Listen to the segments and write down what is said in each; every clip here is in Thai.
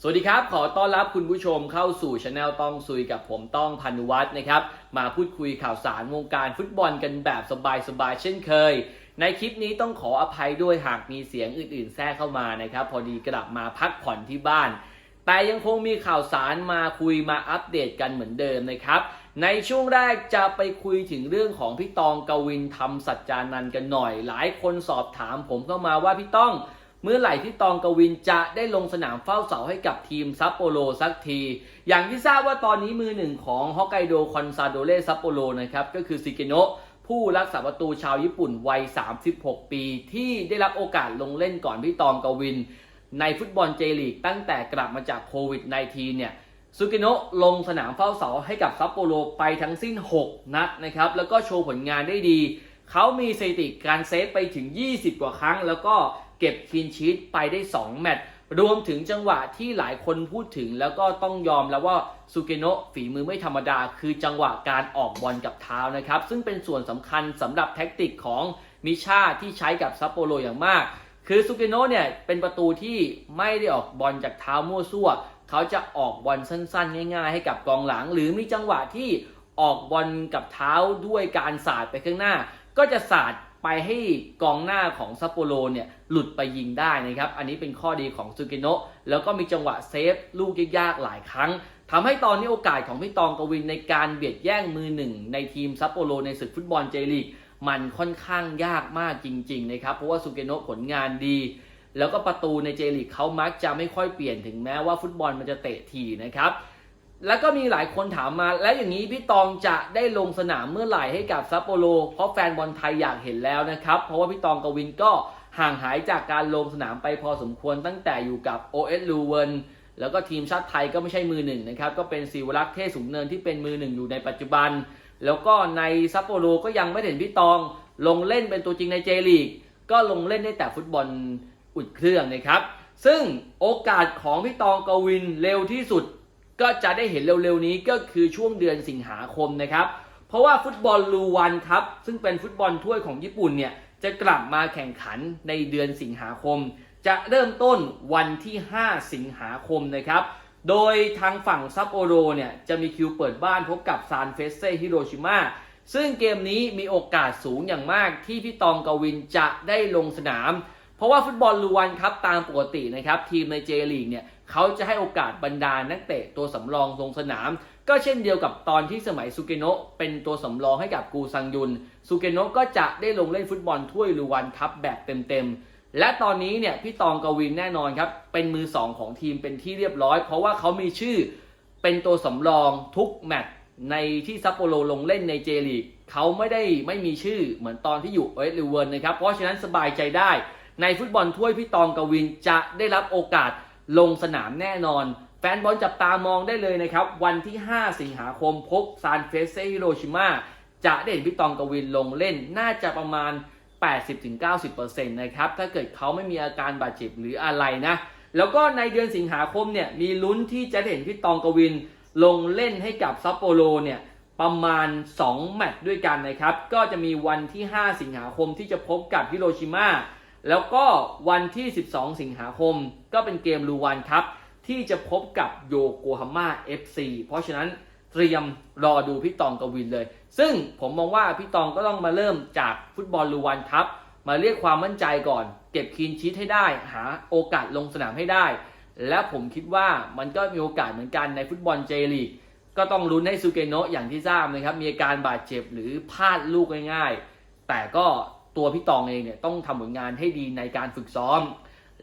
สวัสดีครับ ขอต้อนรับคุณผู้ชมเข้าสู่ช anel ต้องซุยกับผมต้องพันวัฒน์นะครับ มาพูดคุยข่าวสารวงการฟุตบอลกันแบบสบายๆเช่นเคย ในคลิปนี้ต้องขออภัยด้วยหากมีเสียงอื่นๆ แทรกเข้ามานะครับ พอดีกลับมาพักผ่อนที่บ้าน แต่ยังคงมีข่าวสารมาคุยมาอัปเดตกันเหมือนเดิมนะครับ ในช่วงแรกจะไปคุยถึงเรื่องของพี่ตองกวินทำสัจจานันกันหน่อย หลายคนสอบถามผมเข้ามาว่าพี่ต้อง เมื่อไหร่ที่ตองกวินจะได้ลงสนามเฝ้าเสาให้กับทีมซัปโปโรสักที อย่างที่ทราบว่าตอนนี้มือหนึ่งของฮอกไกโดคอนซาโดเรซัปโปโรนะครับก็คือซิเกโนะผู้รักษาประตูชาวญี่ปุ่นวัย 36 ปี ที่ได้รับโอกาสลงเล่นก่อนพี่ตองกวิน ในฟุตบอลเจลีกตั้งแต่กลับมาจากโควิด -19 เนี่ยซูกิโนะลงสนามเฝ้าเสาให้กับซัปโปโรไปทั้งสิ้น 6 นัดนะครับ แล้วก็โชว์ผลงานได้ดี เขามีสถิติการเซฟไปถึง 20 กว่าครั้ง แล้วก็ เก็บคลีนชีตไปได้ 2 แมตช์รวมถึงจังหวะที่หลายคนพูดถึงแล้วก็ต้องยอมแล้วว่าซูเกโนะฝีมือไม่ธรรมดา คือจังหวะการออกบอลกับเท้านะครับ ซึ่งเป็นส่วนสำคัญสำหรับแท็กติกของมิชาที่ใช้กับซัปโปโรอย่างมาก คือซูเกโนะเนี่ยเป็นประตูที่ไม่ได้ออกบอลจากเท้ามั่วซั่ว เขาจะออกบอลสั้น ๆ ง่าย ๆ ให้กับกองหลัง หรือมีจังหวะที่ออกบอลกับเท้าด้วยการสาดไปข้างหน้า ก็จะสาด ไปให้กองหน้าของซัปโปโรเนี่ยหลุดไปยิงได้นะครับ อันนี้เป็นข้อดีของซูเกโนะแล้วก็มีจังหวะเซฟลูกยากๆหลายครั้งทำให้ตอนนี้โอกาสของพี่ตองกวินในการเบียดแย่งมือหนึ่งในทีมซัปโปโรในศึกฟุตบอลเจลีกมันค่อนข้างยากมากจริงๆนะครับ เพราะว่าซูเกโนะผลงานดี แล้วก็ประตูในเจลีกเขามักจะไม่ค่อยเปลี่ยนถึงแม้ว่าฟุตบอลมันจะเตะทีนะครับ แล้วก็มีหลายคนถามมา แล้วอย่างนี้พี่ตองจะได้ลงสนามเมื่อไหร่ให้กับซัปโปโร เพราะแฟนบอลไทยอยากเห็นแล้วนะครับ เพราะว่าพี่ตองกวินก็ห่างหายจากการลงสนามไปพอสมควรตั้งแต่อยู่กับ OS ลูเวนแล้วก็ทีมชาติไทยก็ไม่ใช่มือหนึ่งนะครับ ก็เป็นศิวรักษ์เทศสูงเนินที่เป็นมือหนึ่งอยู่ในปัจจุบัน แล้วก็ในซัปโปโรก็ยังไม่เห็นพี่ตอง ลงเล่นเป็นตัวจริงในเจลีก ก็ลงเล่นได้แต่ฟุตบอลอุ่นเครื่องนะครับ ซึ่งโอกาสของพี่ตองกวินเร็วที่สุด ก็จะได้เห็นเร็วๆนี้ก็คือช่วงเดือนสิงหาคมนะครับ เพราะว่าฟุตบอลลูวันครับ ซึ่งเป็นฟุตบอลถ้วยของญี่ปุ่นเนี่ยจะกลับมาแข่งขันในเดือนสิงหาคม จะเริ่มต้นวันที่ 5 สิงหาคมนะครับ โดยทางฝั่งซัปโปโรเนี่ยจะมีคิวเปิดบ้านพบกับซานเฟสเซฮิโรชิมาซึ่งเกมนี้มีโอกาสสูงอย่างมากที่พี่ตองกวินจะได้ลงสนาม เพราะว่าฟุตบอลลูวันครับตามปกตินะครับทีมในเจลีกเนี่ย เขาจะให้โอกาสบรรดานักเตะตัวสำรองลงสนาม ก็เช่นเดียวกับตอนที่สมัยซูเกโนะเป็นตัวสำรองให้กับกูซังยุนซูเกโนะก็จะได้ลงเล่นฟุตบอลถ้วยลูวันครับแบบเต็มๆ และตอนนี้เนี่ยพี่ตองกวินแน่นอนครับ เป็นมือสองของทีมเป็นที่เรียบร้อย เพราะว่าเขามีชื่อเป็นตัวสำรองทุกแมตช์ในที่ซัปโปโรลงเล่นในเจลีกเขาไม่ได้ไม่มีชื่อเหมือนตอนที่อยู่เอสลิเวนนะครับเพราะฉะนั้นสบายใจได้ ในฟุตบอลถ้วยพี่ตองกวินจะได้รับโอกาส ลงสนามแน่นอน แฟนบอลจับตามองได้เลยนะครับ วันที่ 5 สิงหาคมพบซานเฟสเซฮิโรชิมาจะได้เห็นพี่ตองกวินลงเล่นน่าจะประมาณ 80-90%นะครับ ถ้าเกิดเขาไม่มีอาการบาดเจ็บหรืออะไรนะ แล้วก็ในเดือนสิงหาคมเนี่ยมีลุ้นที่จะได้เห็นพี่ตองกวินลงเล่นให้กับซัปโปโรเนี่ยประมาณ 2 แมตช์ด้วยกันนะครับ ก็จะมีวันที่ 5 สิงหาคมที่จะพบกับฮิโรชิมา แล้วก็วันที่ 12 สิงหาคม ก็เป็นเกมลูวันครับ ที่จะพบกับโยโกฮาม่า FC เพราะฉะนั้นเตรียมรอดูพี่ตองกวินเลย ซึ่งผมมองว่าพี่ตองก็ต้องมาเริ่มจากฟุตบอลลูวันครับมาเรียกความมั่นใจก่อน เก็บคลีนชีทให้ได้ หาโอกาสลงสนามให้ได้ และผมคิดว่ามันก็มีโอกาสเหมือนกันในฟุตบอลเจลีกก็ต้องลุ้นให้ซูเกโนะอย่างที่ทราบนะครับ มีอาการบาดเจ็บหรือพลาดลูกง่ายๆ แต่ก็ ตัวพี่ตองเองเนี่ยต้องทำผลงานให้ดีในการฝึกซ้อม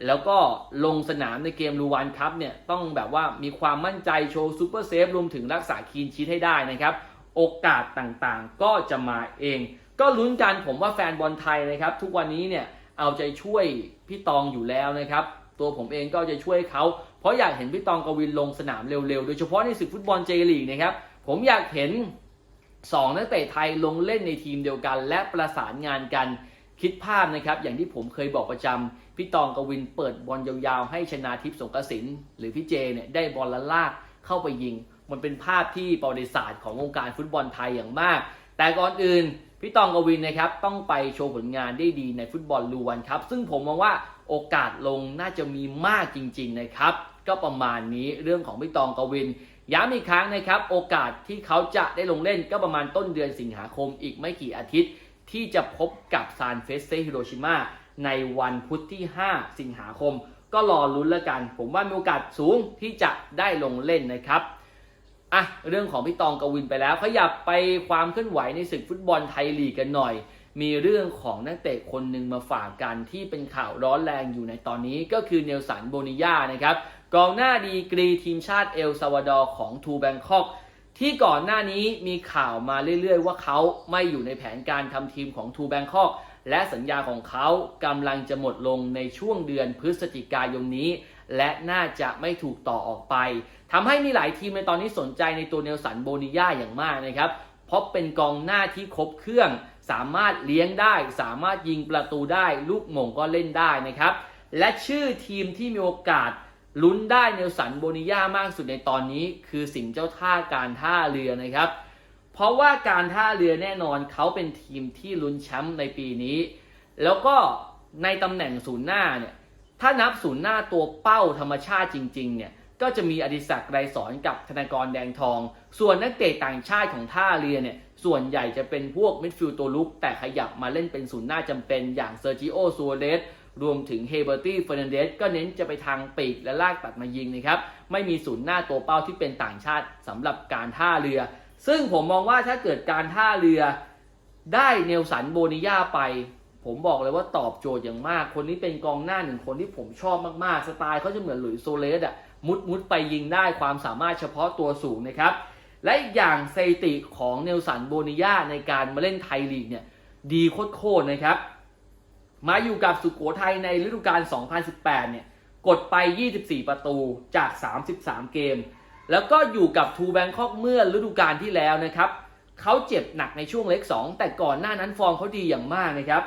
แล้วก็ลงสนามในเกมลูวันคัพเนี่ยต้องแบบว่ามีความมั่นใจโชว์ซูเปอร์เซฟรวมถึงรักษาคีนชีทให้ได้นะครับ โอกาสต่างๆก็จะมาเอง ก็ลุ้นกันผมว่าแฟนบอลไทยนะครับ ทุกวันนี้เนี่ยเอาใจช่วยพี่ตองอยู่แล้วนะครับตัวผมเองก็จะช่วยเขา เพราะอยากเห็นพี่ตองกวินลงสนามเร็วๆ โดยเฉพาะในศึกฟุตบอลเจลีกนะครับ ผมอยากเห็น 2 นักเตะไทยลงเล่นในทีมเดียวกัน และประสานงานกันคิดภาพนะครับ อย่างที่ผมเคยบอกประจำพี่ตองกวินเปิดบอลยาวๆ ให้ชนาทิพย์สงกระสินหรือพี่เจเนี่ยได้บอลละลากเข้าไปยิง มันเป็นภาพที่ประวัติศาสตร์ของวงการฟุตบอลไทยอย่างมาก แต่ก่อนอื่นพี่ตองกวินนะครับต้องไปโชว์ผลงานได้ดีในฟุตบอลลูวันครับ ซึ่งผมมองว่าโอกาสลงน่าจะมีมากจริง ๆนะครับ ก็ประมาณนี้เรื่องของพี่ตองกวิน ย้ำอีกครั้งนะครับ โอกาสที่เขาจะได้ลงเล่นก็ประมาณต้นเดือนสิงหาคมอีกไม่กี่อาทิตย์ ที่จะพบกับซานเฟสเซฮิโรชิมาในวันพุธที่ 5 สิงหาคม ก็รอลุ้นแล้วกัน ผมว่ามีโอกาสสูงที่จะได้ลงเล่นนะครับอะเรื่องของพี่ตองกวินไปแล้วขยับไปความเคลื่อนไหวในศึกฟุตบอลไทยลีกกันหน่อย มีเรื่องของนักเตะคนหนึ่งมาฝากกันที่เป็นข่าวร้อนแรงอยู่ในตอนนี้ก็คือเนลสันโบนิยานะครับ กองหน้าดีกรีทีมชาติเอลซาวาดอร์ของทูแบงคอกที่ก่อนหน้านี้มีข่าวมาเรื่อยๆ ว่าเขาไม่อยู่ในแผนการทำทีมของทูแบงคอกและสัญญาของเขากำลังจะหมดลงในช่วงเดือนพฤศจิกายนนี้ และน่าจะไม่ถูกต่อออกไปทำให้มีหลายทีมในตอนนี้สนใจในตัวเนลสันโบนิยาอย่างมากนะครับ เพราะเป็นกองหน้าที่ครบเครื่อง สามารถเลี้ยงได้ สามารถยิงประตูได้ ลูกหม่งก็เล่นได้นะครับ และชื่อทีมที่มีโอกาส ลุ้นได้เนลสันโบนิยามากสุดในตอนนี้คือสิ่งเจ้าท่าการท่าเรือนะครับ เพราะว่าการท่าเรือแน่นอนเขาเป็นทีมที่ลุ้นแชมป์ในปีนี้ แล้วก็ในตำแหน่งศูนย์หน้าเนี่ยถ้านับศูนย์หน้าตัวเป้าธรรมชาติจริงๆเนี่ยก็จะมีอดิศักดิ์ไรสอนกับธนากรแดงทอง ส่วนนักเตะต่างชาติของท่าเรือเนี่ยส่วนใหญ่จะเป็นพวกมิดฟิลด์ตัวลุกแต่ขยับมาเล่นเป็นศูนย์หน้าจำเป็นอย่างเซอร์จิโอซัวเรส รวมถึงเฮเบอร์ตี้เฟอร์นันเดสก็เน้นจะไปทางปีกและลากตัดมายิงนะครับ ไม่มีศูนย์หน้าตัวเป้าที่เป็นต่างชาติสำหรับการท่าเรือ ซึ่งผมมองว่าถ้าเกิดการท่าเรือได้เนลสันโบนิยาไป ผมบอกเลยว่าตอบโจทย์อย่างมาก คนนี้เป็นกองหน้าหนึ่งคนที่ผมชอบมากๆ สไตล์เขาจะเหมือนหลุยส์โซเลสอะมุดมุดไปยิงได้ความสามารถเฉพาะตัวสูงนะครับ และอีกอย่างสถิติของเนลสันโบนิยาในการมาเล่นไทยลีกเนี่ยดีโคตรๆนะครับ มาอยู่กับสุโขทัยในฤดูกาล 2018 เนี่ย กดไป 24 ประตูจาก 33 เกม แล้วก็อยู่กับทูแบงคอกเมื่อฤดูกาลที่แล้วนะครับ เขาเจ็บหนักในช่วงเล็ก 2 แต่ก่อนหน้านั้นฟอร์มเขาดีอย่างมากนะครับ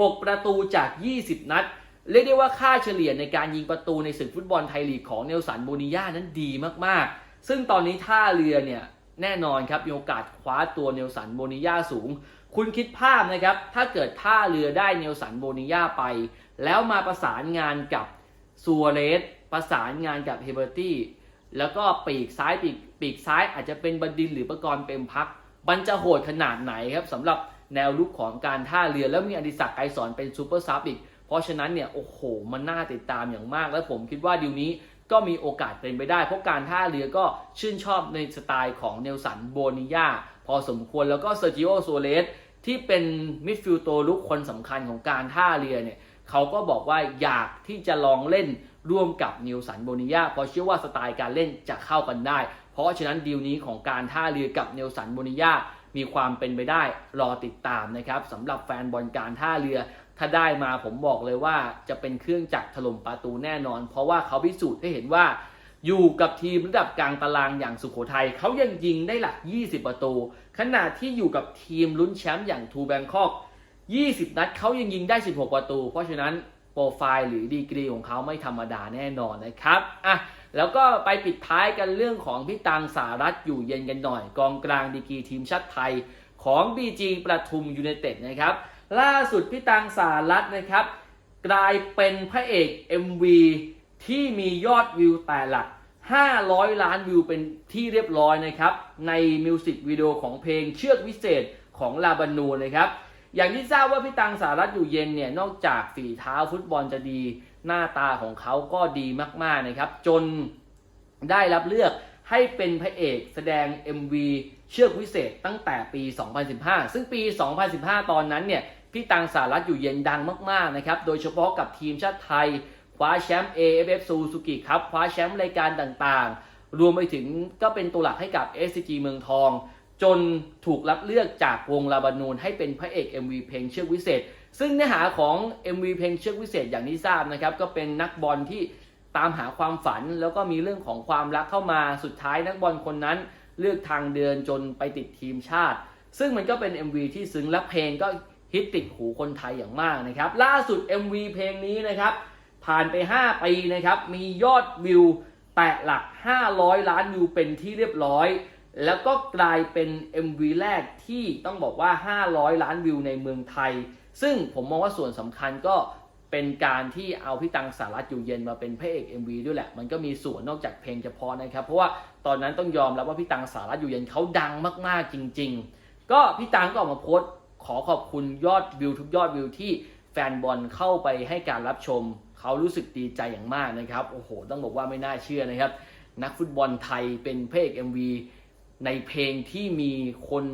16 ประตูจาก 20 นัด เรียกได้ว่าค่าเฉลี่ยในการยิงประตูในศึกฟุตบอลไทยลีกของเนลสันโบนิยานั้นดีมากๆ ซึ่งตอนนี้ท่าเรือเนี่ยแน่นอนครับมีโอกาสคว้าตัวเนลสันโบนิยาสูง คุณคิดภาพนะครับ ถ้าเกิดท่าเรือได้เนลสันโบนิยาไป แล้วมาประสานงานกับซัวเรสประสานงานกับเฮเบอร์ตี้แล้วก็ปีกซ้ายปีกปีกซ้ายอาจจะเป็นบดินหรือประกรณ์เปรมพักมันจะโหดขนาดไหนครับสำหรับแนวลุกของการท่าเรือแล้วมีอดิศักดิ์ไกรสอนเป็นซูเปอร์ซับอีก เพราะฉะนั้นเนี่ย โอ้โห มันน่าติดตามอย่างมาก แล้วผมคิดว่าดีลนี้ ก็มีโอกาสเป็นไปได้ เพราะการท่าเรือก็ชื่นชอบในสไตล์ของเนลสันโบนิยาพอสมควรแล้วก็เซอร์จิโอโซเลสที่เป็นมิดฟิลด์ตัวลุกคนสำคัญของการท่าเรือเนี่ยเขาก็บอกว่าอยากที่จะลองเล่นร่วมกับนิวสันโบนิยาเพราะเชื่อว่าสไตล์การเล่นจะเข้ากันได้ เพราะฉะนั้นดีลนี้ของการท่าเรือกับเนลสันโบนิยามีความเป็นไปได้รอติดตามนะครับสำหรับแฟนบอลการท่าเรือ ถ้าได้มาผมบอกเลยว่าจะเป็นเครื่องจักรถล่มประตูแน่นอน เพราะว่าเขาพิสูจน์ให้เห็นว่า อยู่กับทีมระดับกลางตารางอย่างสุโขทัยเขายังยิงได้หลัก 20 ประตู ขณะที่อยู่กับทีมลุ้นแชมป์อย่างทูแบงคอก 20 นัดเขายังยิงได้ 16 ประตู เพราะฉะนั้นโปรไฟล์หรือดีกรีของเขาไม่ธรรมดาแน่นอนนะครับอะแล้วก็ไปปิดท้ายกันเรื่องของพี่ตังสารัตอยู่เย็นกันหน่อย กองกลางดีกรีทีมชาติไทยของ BG ประทุมยูไนเต็ดนะครับ ล่าสุดพี่ตังสารัตนะครับ กลายเป็นพระเอก MV ที่มียอดวิวแต่หลัก 500 ล้านวิวเป็นที่เรียบร้อยนะครับ ในมิวสิกวิดีโอของเพลงเชือกวิเศษของลาบานูนนะครับอย่างที่ทราบว่าพี่ตังสารัตอยู่เย็นเนี่ยนอกจากฝีเท้าฟุตบอลจะดี หน้าตาของเขาก็ดีมากๆนะครับ จนได้รับเลือกให้เป็นพระเอกแสดง MV เชือกวิเศษตั้งแต่ปี 2015 ซึ่งปี 2015 ตอนนั้นเนี่ย พี่ตังสารัตอยู่เย็นดังมากๆนะครับโดยเฉพาะกับทีมชาติไทยคว้าแชมป์ AFF Suzuki ครับคว้าแชมป์รายการต่างๆ รวมไปถึงก็เป็นตัวหลักให้กับ SCG เมืองทอง จนถูกรับเลือกจากวงลาบานูนให้เป็นพระเอก MV เพลงเชือกวิเศษ ซึ่งเนื้อหาของ MV เพลงเชือกวิเศษอย่างที่ทราบนะครับก็เป็นนักบอลที่ตามหาความฝันแล้วก็มีเรื่องของความรักเข้ามาสุดท้ายนักบอลคนนั้น เลือกทางเดินจนไปติดทีมชาติ ซึ่งมันก็เป็น MV ที่ซึ้งและเพลงก็ ฮิตติดหูคนไทยอย่างมากนะครับ ล่าสุด MV เพลงนี้นะครับ ผ่านไป 5 ปีนะครับ มียอดวิวแตะหลัก 500 ล้านวิวเป็นที่เรียบร้อย แล้วก็กลายเป็น MV แรกที่ต้องบอกว่า 500 ล้านวิวในเมืองไทย ซึ่งผมมองว่าส่วนสำคัญก็เป็นการที่เอาพี่ตังสารัตอยู่เย็นมาเป็นพระเอก MV ด้วยแหละ มันก็มีส่วนนอกจากเพลงเฉพาะนะครับ เพราะว่าตอนนั้นต้องยอมรับว่าพี่ตังสารัตอยู่เย็นเขาดังมากๆจริง ๆ ก็พี่ตังก็ออกมาโพสต์ ขอขอบคุณยอดวิวทุกยอดวิวที่แฟนบอลเข้าไปให้การรับชม เขารู้สึกดีใจอย่างมากนะครับ โอ้โห ต้องบอกว่าไม่น่าเชื่อนะครับ นักฟุตบอลไทยเป็นเพระเอก MV ในเพลงที่มีคน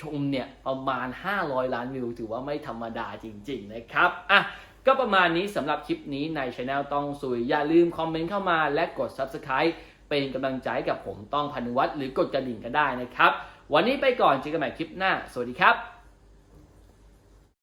ชมเนี่ยประมาณ 500 ล้านวิว ถือว่าไม่ธรรมดาจริง ๆ นะครับ อะ ก็ประมาณนี้สำหรับคลิปนี้ในช anel ต้องสุย อย่าลืมคอมเมนต์เข้ามาและกด Subscribe เป็นกำลังใจกับผมต้องพันวัฒน์หรือกดกระดิ่งก็ได้นะครับ วันนี้ไปก่อนเจอกันใหม่คลิปหน้า สวัสดีครับ